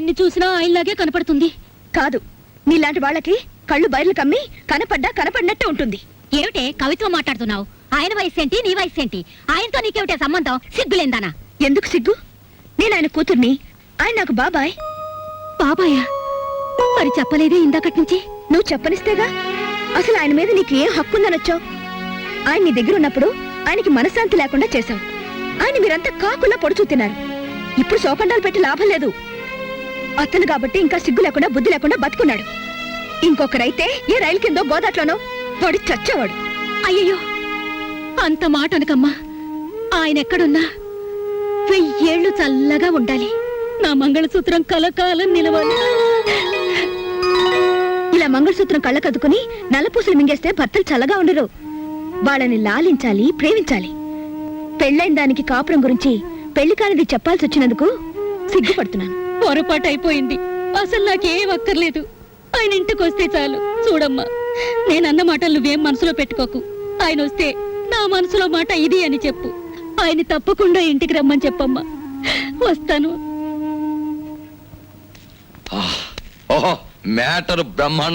ఎన్ని చూసినా ఆయనలాగే కనపడుతుంది. కాదు నీలాంటి వాళ్ళకి కళ్ళు బయర్లు కమ్మి కనపడ్డా కనపడినట్టే ఉంటుంది. ఏమిటే? కవిత్వం మాట్లాడుతున్నావు. ఆయన వయసు ఏంటి నీ వయసు ఏంటి ఆయనతో నీకేమిటే సంబంధం? సిగ్గులేందానా ఎందుకు సిగ్గు? నేను ఆయన కూతుర్ని. ఆయన నాకు బాబాయ్. బాబాయా? మరి చెప్పలేదే ఇందాకటి నుంచి నువ్వు చెప్పనిస్తేగా? అసలు ఆయన మీద నీకు ఏం హక్కుందనొచ్చావు ఆయన నీ దగ్గర ఉన్నప్పుడు ఆయనకి మనశ్శాంతి లేకుండా చేశావు. ఆయన మీరంతా కాకులా పొడుచు తిన్నారు. ఇప్పుడు శోకండాలు పెట్టి లాభం లేదు. అతను కాబట్టి ఇంకా సిగ్గు లేకుండా బుద్ధి లేకుండా బతుకున్నాడు. ఇంకొకరైతే ఏ రైలు కిందో గోదాట్లోనో వాడు చచ్చేవాడు. అయ్యయ్యో అంత మాట అనకమ్మా. ఆయన ఎక్కడున్నా? వెయ్యేళ్ళు చల్లగా ఉండాలి. నా మంగళసూత్రం కలకాలం నిలవాలి. ఇలా మంగళసూత్రం కళ్ళకద్దుకుని నల్లపూసలు మింగేస్తే భర్తలు చల్లగా ఉండరు. వాళ్ళని లాలించాలి ప్రేమించాలి. పెళ్ళైన దానికి కాపురం గురించి పెళ్ళి కానిది చెప్పాల్సి వచ్చినందుకు సిగ్గుపడుతున్నాను. పొరపాటు అయిపోయింది అసలు నాకేం అక్కర్లేదు. ఆయన ఇంటికి వస్తే చాలు. చూడమ్మా నేనన్న మాటలు నువ్వేం మనసులో పెట్టుకోకు. ఆయన వస్తే నా మనసులో మాట ఇది అని చెప్పు. ఆయన తప్పకుండా ఇంటికి రమ్మని చెప్పమ్మా. వస్తాను. ఓహో మ్యాటర్ బ్రహ్మాండ